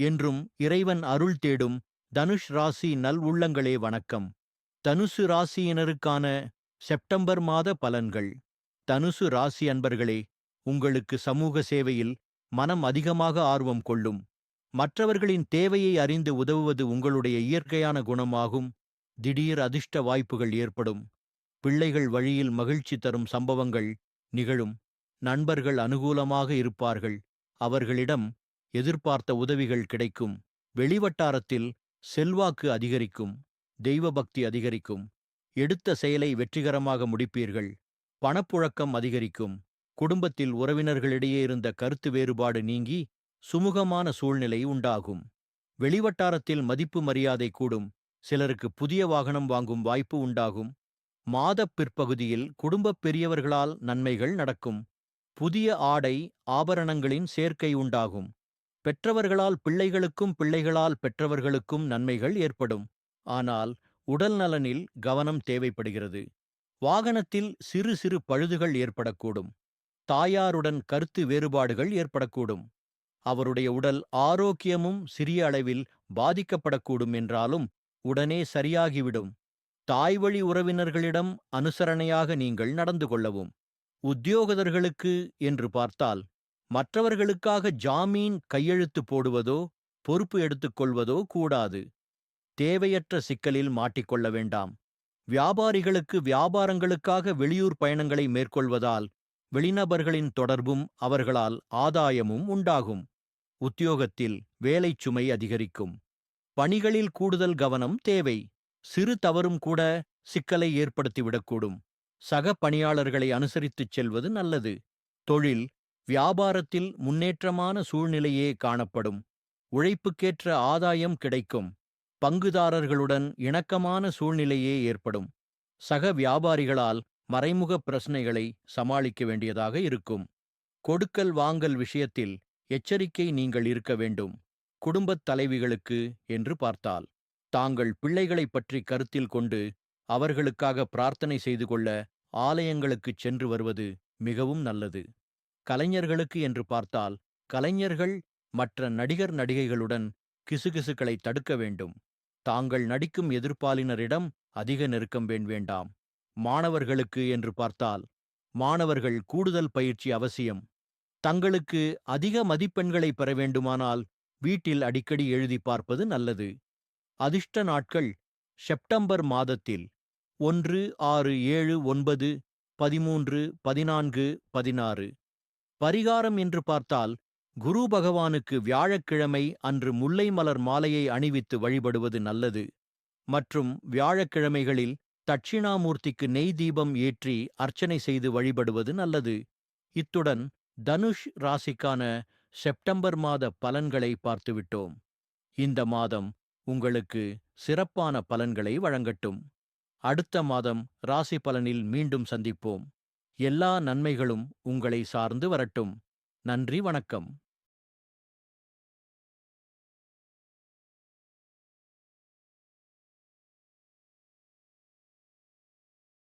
என்றும் இறைவன் அருள் தேடும் தனுஷ் ராசி நல் உள்ளங்களே வணக்கம். தனுசு ராசியினருக்கான செப்டம்பர் மாத பலன்கள். தனுசு ராசி அன்பர்களே உங்களுக்கு சமூக சேவையில் மனம் அதிகமாக ஆர்வம் கொள்ளும். மற்றவர்களின் தேவையை அறிந்து உதவுவது உங்களுடைய இயற்கையான குணமாகும். திடீர் அதிர்ஷ்ட வாய்ப்புகள் ஏற்படும். பிள்ளைகள் வழியில் மகிழ்ச்சி தரும் சம்பவங்கள் நிகழும். நண்பர்கள் அனுகூலமாக இருப்பார்கள். அவர்களிடம் எதிர்பார்த்த உதவிகள் கிடைக்கும். வெளிவட்டாரத்தில் செல்வாக்கு அதிகரிக்கும். தெய்வபக்தி அதிகரிக்கும். எடுத்த செயலை வெற்றிகரமாக முடிப்பீர்கள். பணப்புழக்கம் அதிகரிக்கும். குடும்பத்தில் உறவினர்களிடையே இருந்த கருத்து வேறுபாடு நீங்கி சுமூகமான சூழ்நிலை உண்டாகும். வெளிவட்டாரத்தில் மதிப்பு மரியாதை கூடும். சிலருக்கு புதிய வாகனம் வாங்கும் வாய்ப்பு உண்டாகும். மாதப் பிற்பகுதியில் குடும்பப் பெரியவர்களால் நன்மைகள் நடக்கும். புதிய ஆடை ஆபரணங்களின் சேர்க்கை உண்டாகும். பெற்றவர்களால் பிள்ளைகளுக்கும் பிள்ளைகளால் பெற்றவர்களுக்கும் நன்மைகள் ஏற்படும். ஆனால் உடல் நலனில் கவனம் தேவைப்படுகிறது. வாகனத்தில் சிறு சிறு பழுதுகள் ஏற்படக்கூடும். தாயாருடன் கருத்து வேறுபாடுகள் ஏற்படக்கூடும். அவருடைய உடல் ஆரோக்கியமும் சிறிய அளவில் பாதிக்கப்படக்கூடும் என்றாலும் உடனே சரியாகிவிடும். தாய்வழி உறவினர்களிடம் அனுசரணையாக நீங்கள் நடந்து கொள்ளவும். உத்தியோகதர்களுக்கு என்று பார்த்தால் மற்றவர்களுக்காக ஜாமீன் கையெழுத்து போடுவதோ பொறுப்பு எடுத்துக்கொள்வதோ கூடாது. தேவையற்ற சிக்கலில் மாட்டிக்கொள்ள வேண்டாம். வியாபாரிகளுக்கு வியாபாரங்களுக்காக வெளியூர் பயணங்களை மேற்கொள்வதால் வெளிநபர்களின் தொடர்பும் அவர்களால் ஆதாயமும் உண்டாகும். உத்தியோகத்தில் வேலைச் சுமை அதிகரிக்கும். பணிகளில் கூடுதல் கவனம் தேவை. சிறு தவறும் கூட சிக்கலை ஏற்படுத்திவிடக்கூடும். சக பணியாளர்களை அனுசரித்துச் செல்வது நல்லது. தொழில் வியாபாரத்தில் முன்னேற்றமான சூழ்நிலையே காணப்படும். உழைப்புக்கேற்ற ஆதாயம் கிடைக்கும். பங்குதாரர்களுடன் இணக்கமான சூழ்நிலையே ஏற்படும். சக வியாபாரிகளால் மறைமுக பிரச்சனைகளை சமாளிக்க வேண்டியதாக இருக்கும். கொடுக்கல் வாங்கல் விஷயத்தில் எச்சரிக்கை நீங்கள் இருக்க வேண்டும். குடும்பத் தலைவிகளுக்கு என்று பார்த்தால் தாங்கள் பிள்ளைகளைப் பற்றி கருத்தில் கொண்டு அவர்களுக்காக பிரார்த்தனை செய்து கொள்ள ஆலயங்களுக்குச் சென்று வருவது மிகவும் நல்லது. கலைஞர்களுக்கு என்று பார்த்தால் கலைஞர்கள் மற்ற நடிகர் நடிகைகளுடன் கிசுகிசுக்களை தடுக்க வேண்டும். தாங்கள் நடிக்கும் எதிர்ப்பாலினரிடம் அதிக நெருக்கம் வேண் வேண்டாம். மாணவர்களுக்கு என்று பார்த்தால் மாணவர்கள் கூடுதல் பயிற்சி அவசியம். தங்களுக்கு அதிக மதிப்பெண்களை பெற வேண்டுமானால் வீட்டில் அடிக்கடி எழுதி பார்ப்பது நல்லது. அதிர்ஷ்ட நாட்கள் செப்டம்பர் மாதத்தில் ஒன்று ஆறு ஏழு ஒன்பது பதிமூன்று பதினான்கு பதினாறு. பரிகாரம் என்று பார்த்தால் குரு பகவானுக்கு வியாழக்கிழமை அன்று முல்லை மலர் மாலையை அணிவித்து வழிபடுவது நல்லது. மற்றும் வியாழக்கிழமைகளில் தட்சிணாமூர்த்திக்கு நெய் தீபம் ஏற்றி அர்ச்சனை செய்து வழிபடுவது நல்லது. இத்துடன் தனுஷ் ராசிக்கான செப்டம்பர் மாத பலன்களை பார்த்துவிட்டோம் இந்த மாதம் உங்களுக்கு சிறப்பான பலன்களை வழங்கட்டும். அடுத்த மாதம் ராசி பலனில் மீண்டும் சந்திப்போம். எல்லா நன்மைகளும் உங்களை சார்ந்து வரட்டும். நன்றி வணக்கம்.